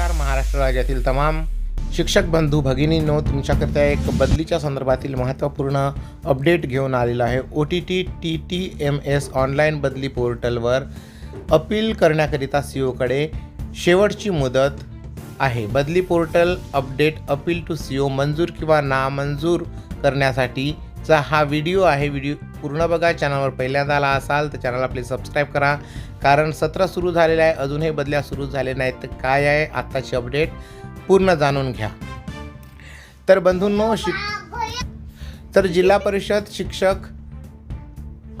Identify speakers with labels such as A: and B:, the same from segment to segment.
A: महाराष्ट्र राज्यातील तमाम शिक्षक बंधू भगिनींनो तुमच्याकरता एक बदलीच्या संदर्भातील महत्त्वपूर्ण अपडेट घेऊन आलेला आहे. O T T T T M S online बदली पोर्टलवर अपील करण्याकरिता सी ओकडे शेवटची मुदत आहे. बदली portal update appeal to C O मंजूर किंवा नामंजूर करण्यासाठीचा हा व्हिडिओ आहे. व्हिडिओ पूर्ण बघा. चॅनलवर पहिल्यांदा आला असाल तर चॅनलला प्लीज सबस्क्राईब करा. कारण सत्र सुरू झालेलं आहे. अजूनही बदल्या सुरू झाले नाहीत. तर काय आहे? आत्ताची अपडेट पूर्ण जाणून घ्या. तर बंधूंनो शिक तर जिल्हा परिषद शिक्षक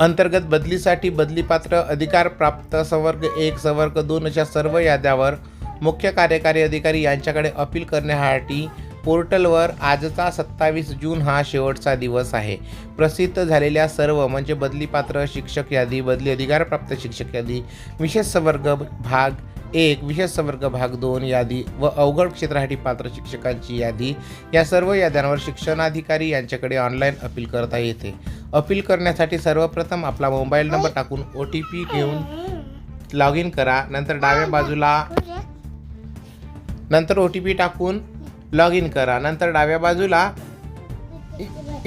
A: अंतर्गत बदलीसाठी बदलीपात्र अधिकार प्राप्त संवर्ग एक संवर्ग दोन अशा सर्व याद्यावर मुख्य कार्यकारी अधिकारी यांच्याकडे अपील करण्यासाठी पोर्टलवर आजचा सत्तावीस जून हा शेवटचा दिवस आहे. प्रसिद्ध झालेल्या सर्व म्हणजे बदलीपात्र शिक्षक यादी बदली अधिकारप्राप्त शिक्षक यादी विशेष संवर्ग भाग एक विशेष संवर्ग भाग दोन यादी व अवघड क्षेत्रासाठी पात्र शिक्षकांची यादी या सर्व याद्यांवर शिक्षणाधिकारी यांच्याकडे ऑनलाईन अपील करता येते. अपील करण्यासाठी सर्वप्रथम आपला मोबाईल नंबर टाकून ओ टी पी घेऊन लॉग इन करा. नंतर डाव्या बाजूला नंतर ओ टी पी टाकून लॉग इन करा. नंतर डाव्या बाजूला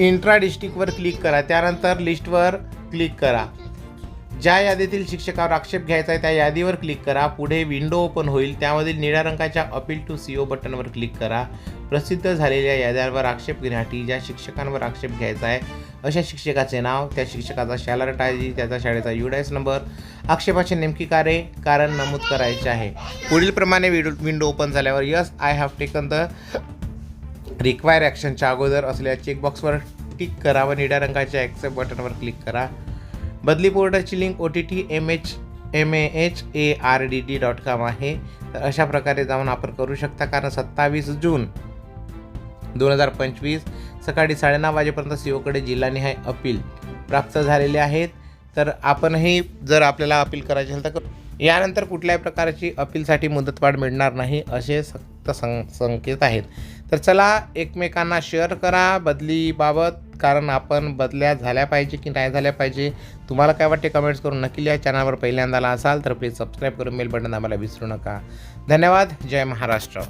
A: इंट्रा डिस्ट्रिक्टवर क्लिक करा. त्यानंतर लिस्टवर क्लिक करा. ज्या यादीतील शिक्षकावर आक्षेप घ्यायचा आहे त्या यादीवर क्लिक करा. पुढे विंडो ओपन होईल. त्यामधील निळ्या रंगाच्या अपील टू सी ओ बटनवर क्लिक करा. प्रसिद्ध झालेल्या याद्यांवर आक्षेप घेण्यासाठी ज्या शिक्षकांवर आक्षेप घ्यायचा आहे अशा शिक्षकाचे नाव त्या शिक्षकाचा शालर आय त्याचा शाळेचा युडायस नंबर आक्षेपाचे नेमकी कार्य कारण नमूद करायचे आहे. पुढील प्रमाणे विडो विंडो ओपन झाल्यावर yes I have taken the require ॲक्शनच्या अगोदर असलेल्या चेकबॉक्सवर टिक करा व निळ्या रंगाच्या ॲक्सेप्ट बटनवर क्लिक करा. बदली पोर्टलची link O T T M H M A H A R D D dot com आहे. तर अशा प्रकारे जाऊन आपण करू शकता कारण सत्तावीस जून दोन हजार पंचवीस सकाळी साडेनऊ वाजेपर्यंत सीओकडे जिल्हानिहाय अपील. प्राप्त झालेले आहेत. तर आपणही जर आपल्याला अपील करायची असेल तर यानंतर कुठल्याही प्रकारची अपीलसाठी मुदतवाढ मिळणार नाही असे सक्त सं संकेत आहेत. तर चला एकमेकांना शेअर करा बदलीबाबत कारण आपण बदल्या झाल्या पाहिजे की नाही झाल्या पाहिजे तुम्हाला काय वाटते कमेंट्स करून नक्की या चॅनलवर पहिल्यांदा आला असाल तर प्लीज सबस्क्राईब करून मेल बटन आम्हाला विसरू नका. धन्यवाद. जय महाराष्ट्र.